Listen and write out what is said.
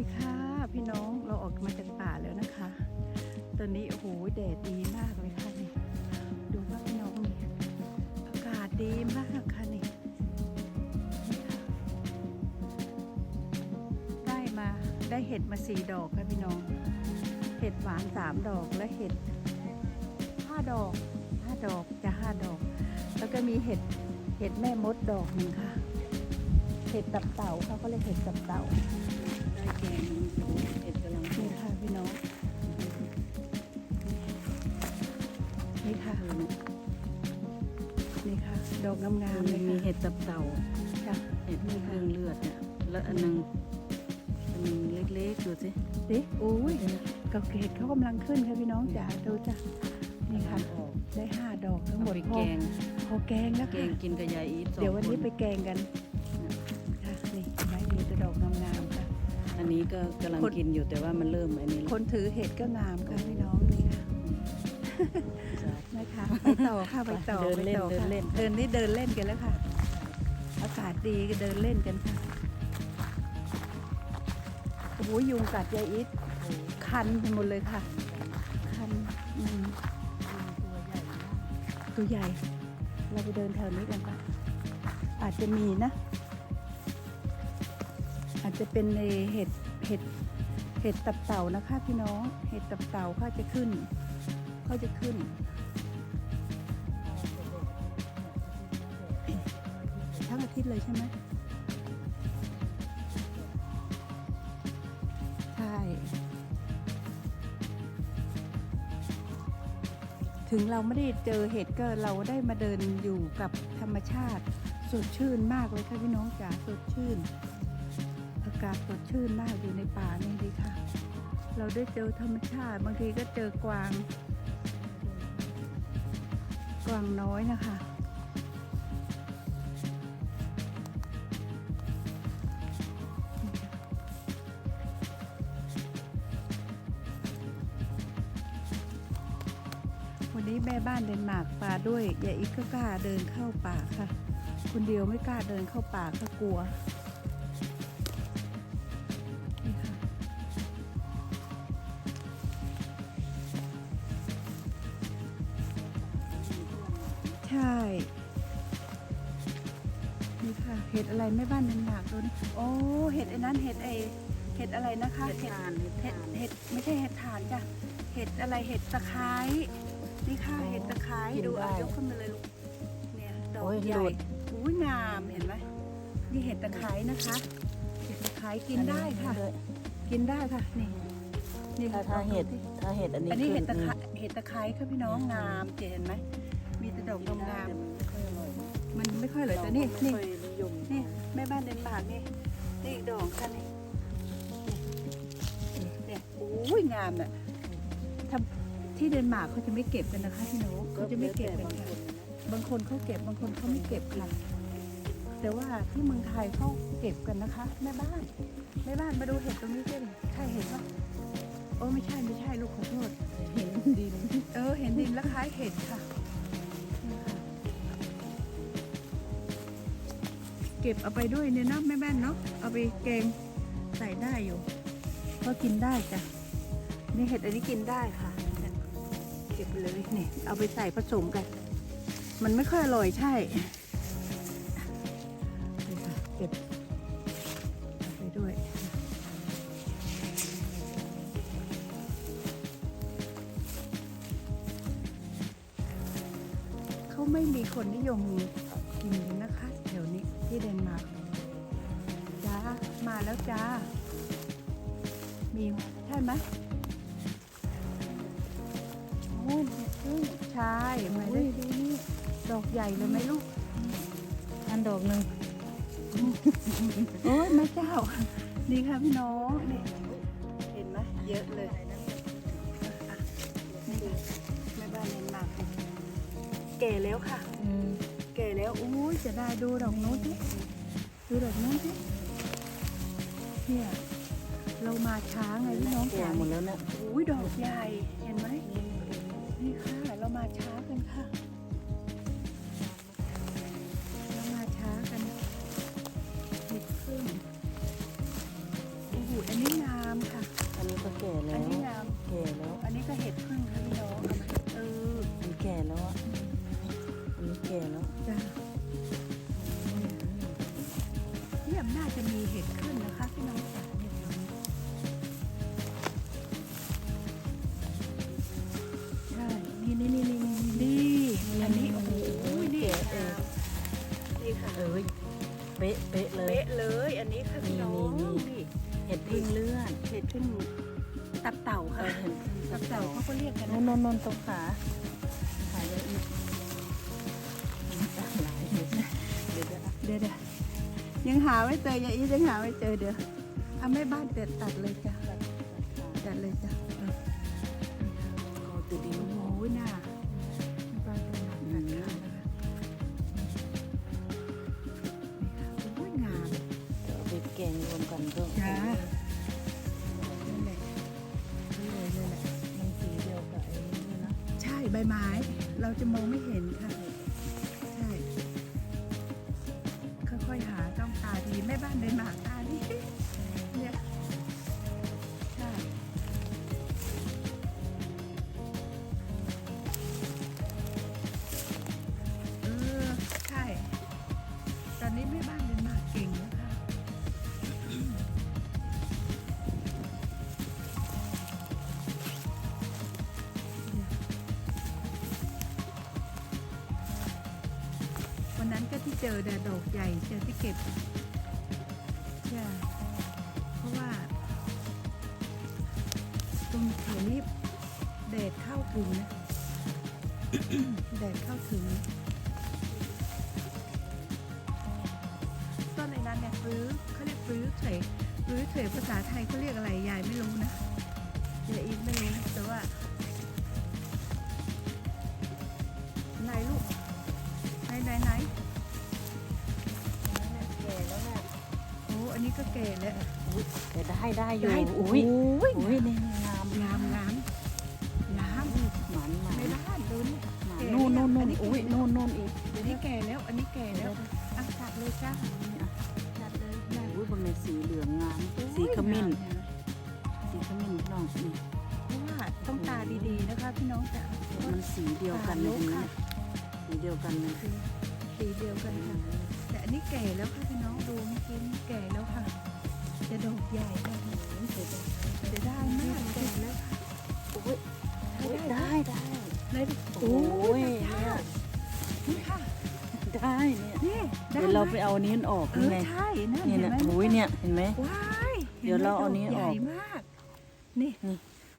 ีค่ะพี่น้องเราออกมาจากป่าแล้วนะคะ ตอนนี้โอ้โหแดดดีมากเลยค่ะนี่ดูว่าพี่น้องนี่อากาศดีมากค่ะนี่นี่ค่ะได้มาได้เห็ดมาสี่ดอกค่ะพี่น้อง เห็ดหวานสามดอกและเห็ดห้าดอกห้าดอกจะห้าดอก แล้วก็มีเห็ดเห็ดแม่มดดอกหนึ่งค่ะ เห็ดตับเต่าเขาก็เรียกเห็ดตับเต่า อกงามๆเลยมีค่ะ เห็ดตับเต่าค่ะเห็ดมีเครื่องเลือดเนี่ยแล้วอันหนึงอันหนึงเล็กๆดูสิดิอุ้ยกับเห็ดเขากำลังขึ้นค่ะพี่น้องจ๋าดูจ้ะนี่ค่ะออกได้ห้าดอกทั้งหมเอาดไปพอแกงพอแกงแล้วแกค่ะ งกินกับยายอีทสองเดี๋ยววันนี้คไปแกงกันค่ะนี่เห็นไหมมีแต่ดอกงามๆค่ะ อันนี้ก็กำลังคน กินอยู่แต่ว่ามันเริ่มอันนี้คแล้วนถือเห็ดก็งามค่ะพี่น้องนี่ค่ะจ้ะ นะคะไปต่อค่ะไปต่อเดินไปเล่นต่อค่ะเดินเล่นเดินนี่เดินเล่นกันแล้วค่ะ อากาศดีก็เดินเล่นกันค่ะโอ้โหยุงกัดยายอิทคันไปหมดเลยค่ะ คันอืมตัวใหญ่ เราไปเดินแถวนี้กันปะอาจจะมีนะ อาจจะเป็นในเห็ดเห็ดเห็ดตับเต่านะคะพี่น้อง เห็ดตับเต่าเขาจะขึ้นเขาจะขึ้น ทิตย์เลยใช่ไหมใช่ ถึงเราไม่ได้เจอเห็ดก็เราได้มาเดินอยู่กับธรรมชาติ สดชื่นมากเลยค่ะพี่น้องจ๋าสดชื่น อากาศสดชื่นมากอยู่ในป่านี่ดีค่ะ เราได้เจอธรรมชาติ บางทีก็เจอกวาง กวางน้อยนะคะ วันนี้แม่บ้านเดนมาร์กปาด้วยยายอีกก็กล้าเดินเข้าป่าค่ะ คนเดียวไม่กล้าเดินเข้าป่าก็กลัวนี่ค่ะใช่นี่ค่ะเห็ดอะไรแม่บ้านเดนมาร์กตัวนี้โอ้เห็ดไอ้นั้นเห็ดไอเห็ดอะไรนะคะเห็ดทานเห็ดเห็ดไม่ใช่เห็ดถ่านจ้ะเห็ดอะไรเห็ดตะไคร้ นี่ค่ะอ๋อเห็ดตะไคร้กินดูได้เอายกขึ้นมาเลยลูกเนี่ยดอกโอ้ยใหหลุญ่ดอุ้ยงามเห็นไหมนี่เห็ดตะไคร้นะคะเห็ดตะไคร้กินได้ค่ะด้วยกินได้ค่ะนี่นี่ถ้าถ้าเห็ดถ้าเห็ดอันนี้อันนี้เห็ดตะขึ้ไคร้เห็ดตะไคร้ค่ะพี่น้องงามเห็นไหมมีแต่ดอกกินได้งามแต่มันไม่ค่อยอร่อยๆมันไม่ค่อยเลยแต่นี่นี่เราไม่ค่อยนิยมนี่แม่บ้านเดนมาร์กนี่นี่อีกดอกค่ะนี่นี่เนี่ยอุ้ยงามอะทำ ที่เดนมาร์กเขาจะไม่เก็บกันนะคะพี่หนูเขาจะไม่เก็บกันค่ะบางคนเขาเก็บบางคนเขาไม่เก็บค่ะแต่ว่าที่เมืองไทยเขาเก็บกันนะคะ แม่บ้านแม่บ้านมาดูเห็ดตรงนี้สิใช่เห็นปะโอ้ไม่ใช่ไม่ใช่ลูกขอโทษเห็นดิน เออ เห็นดินแล้วคล้ายเห็ดค่ะ เก็บเอาไปด้วยเนี่ยนะแม่แม่เนาะเอาไปแกงใส่ได้อยู่ ก็กินได้จ้ะนี่เห็ดอันนี้กินได้ค่ะ ก็บไปเลยนี่เอาไปใส่ผสมกัน มันไม่ค่อยอร่อยใช่เก็บไปด้วยเขาไม่มีคนนิยมกินนนะคะเดี๋ยวนี้ที่เดนมาร์กจ้ามาแล้วจ้ามีใช่ไหม ช่มาได้ดูนี่ดอกใหญ่เลยไหมลูก อันดอกหนึ่งโอ้ยแม่เจ้า นี่ค่ะพี่น้องนี่เห็นไหมเยอะเลยอะนี่ค่ะแม่บ้านเดนมาร์กเก๋แล้วค่ะอืมเก๋แล้วอุ้ยจะได้ดูดอกนู้นสิดูดอกนู้นสิเนี่ยเรามาช้าไงพี่น้องแก่จ๋าหมดแล้วเนี่ยอุ้ยดอกใหญ่เห็นไหมนี่ค่ะเรา มาช้ากันค่ะ ตับเต่าเอค่ะอเห็ดพึ่งตับเต่าเขาก็เรียกกันนนะนนนนตรงขาขาเยอะอีกหลายเห็ดเดี๋ยวเดี๋ยวเดี๋ยวเดี๋ยวยังหาไม่เจอยังอียังหาไม่เจอเดี๋ยวเอาไม่บ้านเด็ดตัดเลยจ้ะตัดเลยจ้ะ ใบไม้ เราจะมองไม่เห็นค่ะ เจอแดดดอกใหญ่เจอที่เก็บใช่เพราะว่า ตรงแถวนี้แดดเข้าถึงนะแดดเข้าถึงต้นในนั้นเนี่ยฟื้อเขาเรียกฟื้อเถยฟื้อเถยภาษาไทยเขาเรียกอะไรยายไม่รู้นะ นนี้ก็แก่แล้วอุ้ยแต่ได้ได้อยู่ได้อุ้ยอุ้ยอุ้ยนี่งามงามงามงามหมันหมันไม่บ้านดูนี่หมันแก่นู่นนู่นนู่อันนนี้อุ้ยนู่นนู่นอีกอันนี้แก่แล้ว อันนี้แก่แล้วอะตัดเลยจ้านี่อะตัดเลยนะอุ้ยบนในสีเหลืองงามสีขมิ้นสีขมิ้นพี่น้องนี่เพราะว่าต้องตาดีๆนะคะพี่น้องจ๋ามันสีเดียวกันเลยนะสีเดียวกันเลยคือสีเดียวกันค่ะแต่อันนี้แก่แล้วค่ะ พี่น้องดูเมื่อกี้นี่แก่แล้วค่ะ จะดอกใหญ่ค่ะจะได้มากแก่แล้วค่ะอุ้ยอุ้ยได้ได้เลยโอ้ยพระเนี่ยเจ้านี่ค่ะได้เนี่ยนี่เดี๋ยวเราไปเอาอันนี้ออกเอยังอไงใช่นั่นนี่เห็นนะไหมอุ้ยเนี่ยเห็นไหมว้ายเดี๋ยวเราเอานี้ออกใหญ่มากนี่นี่